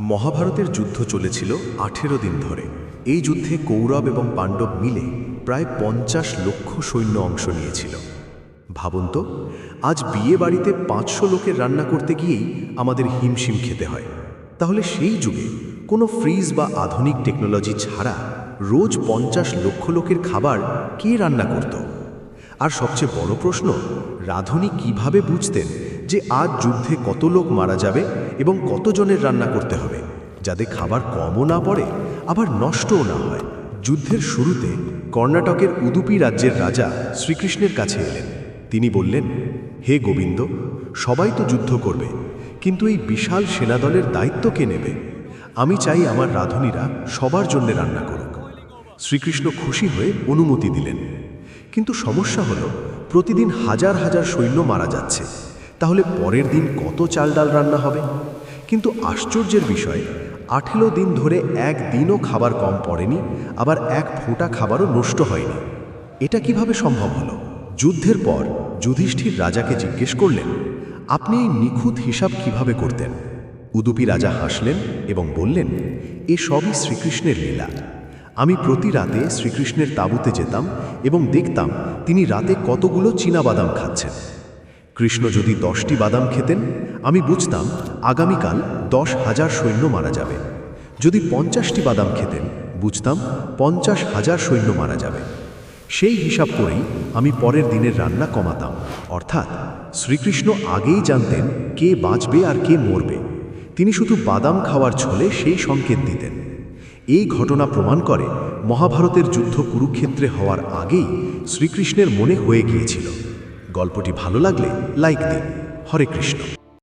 মহাভারতের যুদ্ধ চলেছিল আঠেরো দিন ধরে। এই যুদ্ধে কৌরব এবং পাণ্ডব মিলে প্রায় পঞ্চাশ লক্ষ সৈন্য অংশ নিয়েছিল। ভাবুন তো, আজ বিয়ে বাড়িতে পাঁচশো লোকের রান্না করতে গিয়েই আমাদের হিমশিম খেতে হয়। তাহলে সেই যুগে কোনো ফ্রিজ বা আধুনিক টেকনোলজি ছাড়া রোজ পঞ্চাশ লক্ষ লোকের খাবার কে রান্না করত? আর সবচেয়ে বড় প্রশ্ন, রাধুনী কীভাবে বুঝতেন যে আজ যুদ্ধে কত লোক মারা যাবে এবং কতজনের রান্না করতে হবে, যাতে খাবার কমও না পড়ে, আবার নষ্টও না হয়। যুদ্ধের শুরুতে কর্ণাটকের উদুপি রাজ্যের রাজা শ্রীকৃষ্ণের কাছে এলেন। তিনি বললেন, হে গোবিন্দ, সবাই তো যুদ্ধ করবে, কিন্তু এই বিশাল সেনাদলের দায়িত্ব কে নেবে? আমি চাই আমার রাধুনীরা সবার জন্য রান্না করুক। শ্রীকৃষ্ণ খুশি হয়ে অনুমতি দিলেন। কিন্তু সমস্যা হলো, প্রতিদিন হাজার হাজার সৈন্য মারা যাচ্ছে। তাহলে পরের দিন কত চাল ডাল রান্না হবে? কিন্তু আশ্চর্যের বিষয়, আঠেরো দিন ধরে একদিনও খাবার কম পড়েনি, আবার এক ফোঁটা খাবারও নষ্ট হয়নি। এটা কীভাবে সম্ভব হলো? যুদ্ধের পর যুধিষ্ঠির রাজাকে জিজ্ঞেস করলেন, আপনি এই নিখুঁত হিসাব কীভাবে করতেন? উদুপি রাজা হাসলেন এবং বললেন, এ সবই শ্রীকৃষ্ণের লীলা। আমি প্রতি রাতে শ্রীকৃষ্ণের তাঁবুতে যেতাম এবং দেখতাম তিনি রাতে কতগুলো বাদাম খাচ্ছেন। কৃষ্ণ যদি দশটি বাদাম খেতেন, আমি বুঝতাম আগামীকাল দশ হাজার সৈন্য মারা যাবে। যদি পঞ্চাশটি বাদাম খেতেন, বুঝতাম পঞ্চাশ হাজার সৈন্য মারা যাবে। সেই হিসাব করেই আমি পরের দিনের রান্না কমাতাম। অর্থাৎ শ্রীকৃষ্ণ আগেই জানতেন কে বাঁচবে আর কে মরবে। তিনি শুধু বাদাম খাওয়ার ছলে সেই সংকেত দিতেন। এই ঘটনা প্রমাণ করে মহাভারতের যুদ্ধ কুরুক্ষেত্রে হওয়ার আগেই শ্রীকৃষ্ণের মনে হয়ে গিয়েছিল। গল্পটি ভালো লাগলে লাইক দিন। হরে কৃষ্ণ।